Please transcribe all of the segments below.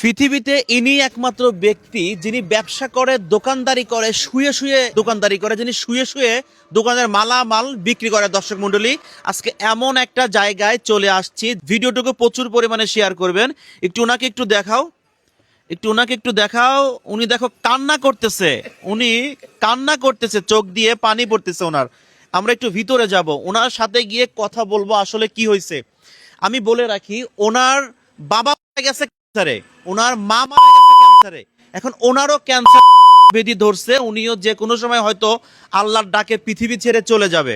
পৃথিবীতে ইনি একমাত্র ব্যক্তি যিনি ব্যবসা করে, দোকানদারি করে, শুয়ে শুয়ে দোকানদারি করে, যিনি শুয়ে শুয়ে দোকানের মালামাল বিক্রি করে। দর্শক মন্ডলী আজকে এমন একটা জায়গায় চলে আসছি। ভিডিওটুকু প্রচুর পরিমাণে শেয়ার করবেন। একটু ওনাকে একটু দেখাও। একটু ওনাকে একটু দেখাও। উনি দেখো কান্না করতেছে। উনি কান্না করতেছে, চোখ দিয়ে পানি পড়তেছে ওনার। আমরা একটু ভিতরে যাব। ওনার সাথে গিয়ে কথা বলব আসলে কি হয়েছে আমি বলে রাখি, ওনার বাবা গেছে ক্যান্সারে। ওনার মা মারা গেছে ক্যান্সারে। এখন ওনারও ক্যান্সার বেদি ধরছে উনিও যে কোনো সময় হয়তো আল্লাহর ডাকে পৃথিবী ছেড়ে চলে যাবে।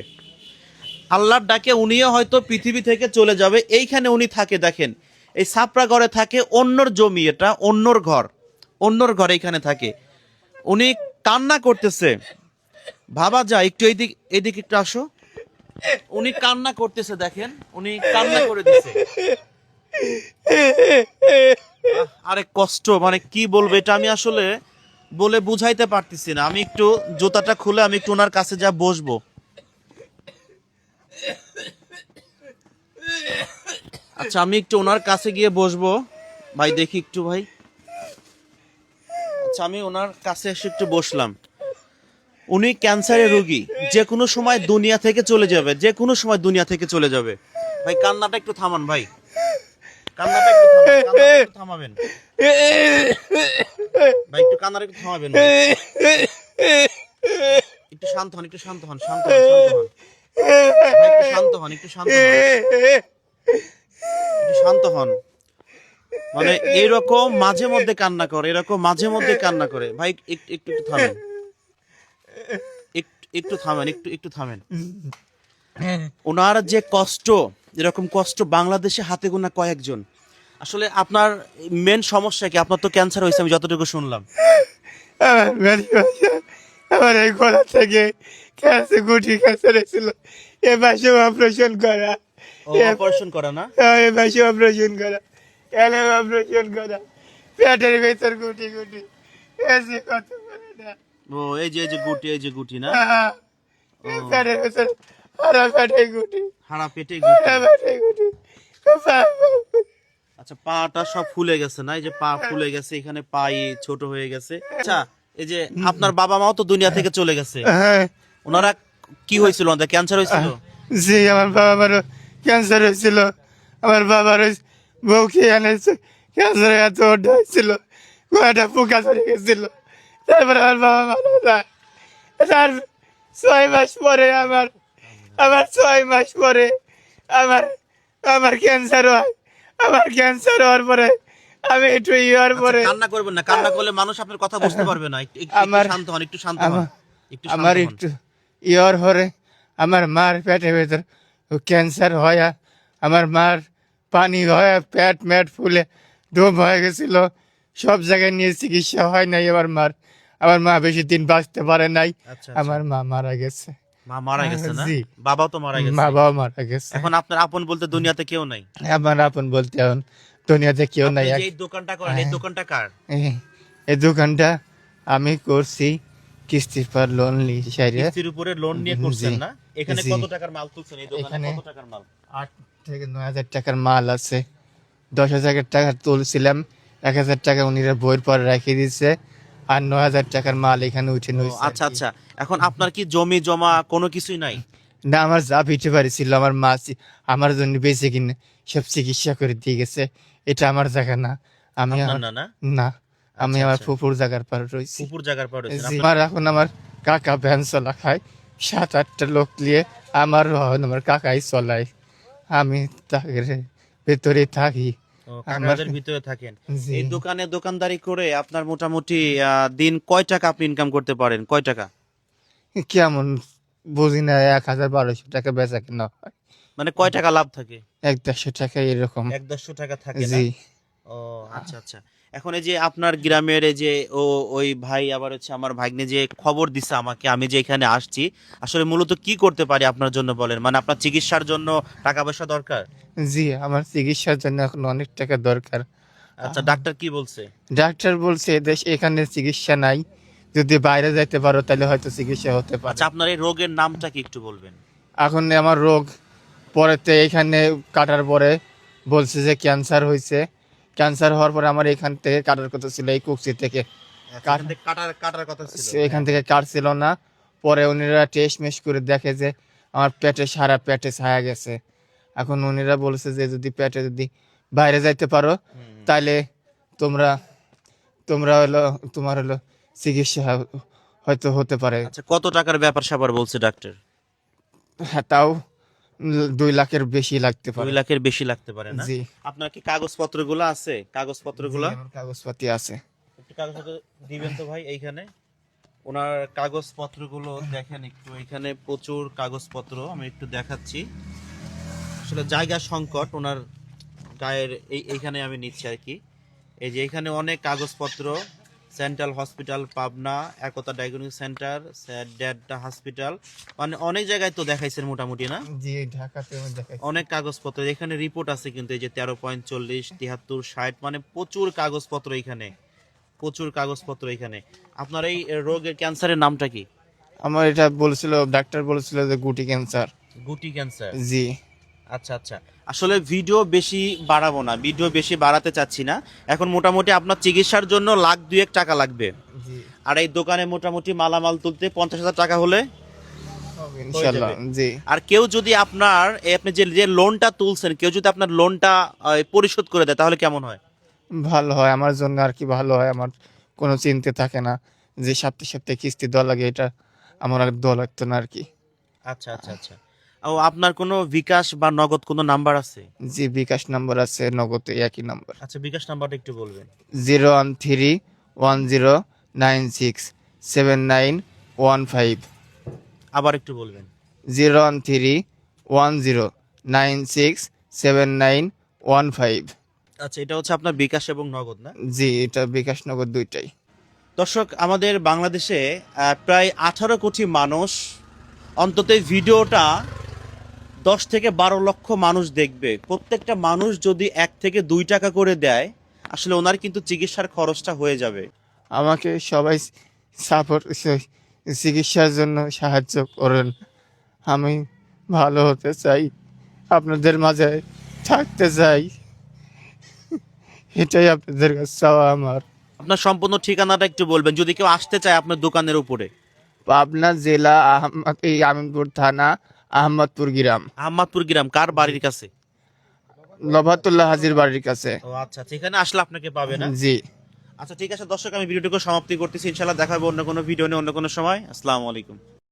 আল্লাহর ডাকে উনিও হয়তো পৃথিবী থেকে চলে যাবে। এইখানে উনি থাকে দেখেন। এই সাপড়া ঘরে থাকে অন্যর জমি এটা অন্যর ঘর। অন্যর ঘরে এখানে থাকে। উনি কান্না করতেছে। ভাবা যায় একটু এইদিক এইদিকে একটু আসো। উনি কান্না করতেছে দেখেন। উনি কান্না করে আহ, আরে কষ্ট মানে কি বলব, এটা আমি আসলে বলে বুঝাইতে পারতেছি না। আমি একটু জুতাটা খুলে আমি একটু ওনার কাছে যা বসবো। আচ্ছা আমি একটু ওনার কাছে গিয়ে বসবো। ভাই, দেখি একটু, ভাই। আচ্ছা আমি ওনার কাছে এসে একটু বসলাম। উনি ক্যান্সারের রোগী। যে কোনো সময় দুনিয়া থেকে চলে যাবে, যে কোনো সময় দুনিয়া থেকে চলে যাবে। ভাই, কান্নাটা একটু থামান, ভাই। কান্নাটা একটু থামান, কান্নাটা একটু থামাবেন। ভাই, একটু কান্নাটা একটু থামাবেন একটু শান্ত হন, একটু শান্ত হন, শান্ত শান্ত হন। একটু শান্ত একটু শান্ত হন। মানে এইরকম মাঝে মধ্যে কান্না করে, এরকম মাঝে মধ্যে কান্না করে। ভাই, একটু একটু থামেন। একটু থামেন, একটু একটু থামেন। ওনার যে কষ্ট, এরকম কষ্ট বাংলাদেশে হাতে গোনা কয়েকজন। আসলে আপনার মেন সমস্যা কি? আপনার তো ক্যান্সার হয়েছে আমি যতটুকু শুনলাম। আমার বাসা এই গলা থেকে ক্যান্সার গুটি ক্যান্সার হয়েছিল এ মাসে অপারেশন করা। অপারেশন করা না? এ মাসে অপারেশন করা। এলে অপারেশন করা। পেটের ভেতর গুটি গুটি। এসে কত করে না। ও এই যে এই যে গুটি এই যে গুটি না? আহা, পেটের ভেতর আরা পেটে গুটি। হাড়া পেটে গুটি। পেটে গুটি। আচ্ছা পাটা সব ফুলে গেছে না? এই যে পা ফুলে গেছে এখানে পাই ছোট হয়ে গেছে। আচ্ছা এই যে আপনার বাবা মাও তো দুনিয়া থেকে চলে গেছে। হ্যাঁ। ওনারা কি হয়েছিল? ওনাদের ক্যান্সার হয়েছিল? জি আমার বাবা বাবারও ক্যান্সার হয়েছিল। আমার বাবার বউকে এনেছে ক্যান্সার এত হয়েছিল। কয়টা পোকা ধরে গেছিল। তারপরে আমার বাবা মারা যায়। তার ছয় মাস পরে আমার আমার ছয় মাস পরে আমার আমার ক্যান্সার হয়। আমার ক্যান্সার হওয়ার পরে আমি একটু ই হওয়ার পরে। কান্না করবেন না কান্না করলে মানুষ আপনার কথা বুঝতে পারবে না। একটু- শান্ত হন একটু শান্ত হন একটু আমার। একটু ইয়র হরে আমার মার পেটের ভেতর ক্যান্সার হয় আমার মার পানি হয় পেট ম্যাট ফুলে ডোম হয়ে গেছিল। সব জায়গায় নিয়ে চিকিৎসা হয় নাই আমার মার। আমার মা বেশি দিন বাঁচতে পারে নাই। আচ্ছা, আচ্ছা। আমার মা মারা গেছে। মা মারা গেছে না? জি। বাবাও তো মারা গেছে। মারা গেছে। এখন আপনার আপন বলতে দুনিয়াতে কেউ নাই। আমার আপন বলতে এখন দুনিয়াতে কেউ নাই। এই দোকানটা করেন এই দোকানটা কার? এই- দোকানটা আমি করছি কিস্তির পর লোন লিসাইরে কিস্তির উপরে লোন নিয়ে করছেন না? এখানে কত টাকার মাল তুলছেন? এই দোকানে কত টাকার মাল? আট থেকে নয় হাজার টাকার মাল আছে। দশ হাজার টাকা তুলছিলাম। এক হাজার টাকা উনিরা বইয়ের পর রেখে দিচ্ছে আর নয় হাজার টাকার মাল এখানে উঠে নইছে আচ্ছা আচ্ছা। এখন আপনার কি জমি জমা কোনো কিছুই নাই? না আমার যা পিঠে বাড়ি ছিল আমার মা আমার জন্য বেঁচে কিনে সব চিকিৎসা করে দিয়ে গেছে। এটা আমার জায়গা না। আমি না না? না। আমি আচ্ছা, আমার আচ্ছা। ফুপুর জায়গার পর রয়েছি। পুকুর জায়গার পর আমার এখন আমার কাকা ভ্যান চলা খায় সাত আটটা লোক নিয়ে আমার আমার কাকাই চলায়। আমি তাকে ভেতরে থাকি। কাকাদের ভিতরে থাকেন। এই দোকানে দোকানদারি করে আপনার মোটামুটি দিন কয় টাকা আপনি ইনকাম করতে পারেন? কয় টাকা? কেমন বুঝি না এক হাজার বারোশো টাকা বেচা কেনা হয়। মানে কয় টাকা লাভ থাকে? এক দেড়শো টাকা এরকম। এক দেড়শো টাকা থাকে জি। ও আচ্ছা আচ্ছা। এখন এই যে আপনার গ্রামের এই যে ও ওই ভাই আবার হচ্ছে আমার ভাগ্নে যে খবর দিছে আমাকে আমি যে এখানে আসছি আসলে মূলত কি করতে পারি আপনার জন্য বলেন? মানে আপনার চিকিৎসার জন্য টাকা পয়সা দরকার? জি আমার চিকিৎসার জন্য এখন অনেক টাকা দরকার। আচ্ছা ডাক্তার কি বলছে? ডাক্তার বলছে দেশ এখানে চিকিৎসা নাই যদি বাইরে যাইতে পারো তাহলে হয়তো চিকিৎসা হতে পারে। আচ্ছা আপনার এই রোগের নামটা কি একটু বলবেন? এখন আমার রোগ পরেতে এখানে কাটার পরে বলছে যে ক্যান্সার হয়েছে ক্যান্সার হওয়ার পরে আমার এখান থেকে কাটার কথা ছিল এই কুকসি থেকে। এখান থেকে কাটার কাটার কথা ছিল। সে এখান থেকে কাটছিল না। পরে উনিরা টেস্ট মেস করে দেখে যে আমার পেটে সারা পেটে ছায়া গেছে। এখন উনিরা বলেছে যে যদি পেটে যদি বাইরে যাইতে পারো হুম। তাইলে তোমরা তোমরা হলো তোমার হলো চিকিৎসা হয়তো হতে পারে। আচ্ছা কত টাকার ব্যাপার স্যাপার বলছে ডাক্তার? হ্যাঁ তাও দুই লাখের বেশি লাগতে পারে। দুই লাখের বেশি লাগতে পারে না? জি। আপনার কি কাগজপত্রগুলো আছে? কাগজপত্রগুলো? কাগজপাতি আছে। একটু কাগজপত্র দিবেন তো ভাই এইখানে। ওনার কাগজপত্রগুলো দেখেন একটু। এখানে প্রচুর কাগজপত্র আমি একটু দেখাচ্ছি। আসলে জায়গা সংকট ওনার গায়ের এই এইখানে আমি নিচ্ছি আর কি। এই যে এখানে অনেক কাগজপত্র central hospital Pabna Ekta diagnostic centre ডেড্ডা hospital. মানে অনেক জায়গায় তো দেখাইছেন মোটামুটি না? জি ঢাকাতে অনেক কাগজপত্র এখানে রিপোর্ট আছে কিন্তু এই যে তেরো পয়েন্ট চল্লিশ তিয়াত্তর ষাট মানে প্রচুর কাগজপত্র এখানে। প্রচুর কাগজপত্র এখানে। আপনার এই রোগের ক্যান্সারের নামটা কি? আমার এটা বলেছিল ডাক্তার বলেছিল যে গুটি ক্যান্সার। গুটি ক্যান্সার। জি। আচ্ছা আচ্ছা। আসলে ভিডিও বেশি বাড়াবো না ভিডিও বেশি বাড়াতে চাচ্ছি না। এখন মোটামুটি আপনার চিকিৎসার জন্য লাখ দুয়েক টাকা লাগবে। আর এই দোকানে মোটামুটি মালামাল তুলতে পঞ্চাশ হাজার টাকা হলে জি। আর কেউ যদি আপনার আপনি যে যে লোনটা তুলছেন কেউ যদি আপনার লোনটা পরিশোধ করে দেয় তাহলে কেমন হয়? ভালো হয় আমার জন্য আর কি ভালো হয় আমার কোনো চিন্তা থাকে না যে সপ্তাহে সপ্তাহে কিস্তি দেওয়া লাগে এটা আমার আর দেওয়া লাগতো না আর কি। আচ্ছা আচ্ছা আচ্ছা। ও আপনার কোনো বিকাশ বা নগদ কোনো নাম্বার আছে? জি বিকাশ নাম্বার আছে নগদ একই নাম্বার। আচ্ছা বিকাশ নাম্বারটা একটু বলবেন। Zero one three one zero nine six seven nine one five. আবার একটু বলবেন। Zero one three one zero nine six seven nine one five. আচ্ছা এটা হচ্ছে আপনার বিকাশ এবং নগদ না? জি এটা বিকাশ নগদ দুইটাই। দর্শক আমাদের বাংলাদেশে প্রায় আঠারো কোটি মানুষ অন্তত ভিডিওটা দশ থেকে বারো লক্ষ মানুষ দেখবে। প্রত্যেকটা মানুষ যদি এক থেকে দুই টাকা করে দেয় আসলে ওনার কিন্তু চিকিৎসার খরচটা হয়ে যাবে। আমাকে সবাই সাপোর্ট চিকিৎসার জন্য সাহায্য করেন। আমি ভালো হতে চাই আপনাদের মাঝে থাকতে চাই। এটাই আপনাদের কাছে চাওয়া আমার। আপনার সম্পূর্ণ ঠিকানাটা একটু বলবেন যদি কেউ আসতে চায় আপনার দোকানের উপরে। পাবনা জেলা আহমদ এই আমিনপুর থানা আহমদপুর গ্রাম। আহমদপুর গ্রাম কার বাড়ির কাছে? লভাতুল্লাহ হাজির বাড়ির কাছে। ও আচ্ছা সেখানে আসলে আপনাকে পাবে না? জি। আচ্ছা ঠিক আছে দর্শক আমি ভিডিওটুকু সমাপ্তি করতেছি। ইনশাআল্লাহ দেখা হবে অন্য কোনো ভিডিও নিয়ে অন্য কোনো সময়। আসসালামু আলাইকুম।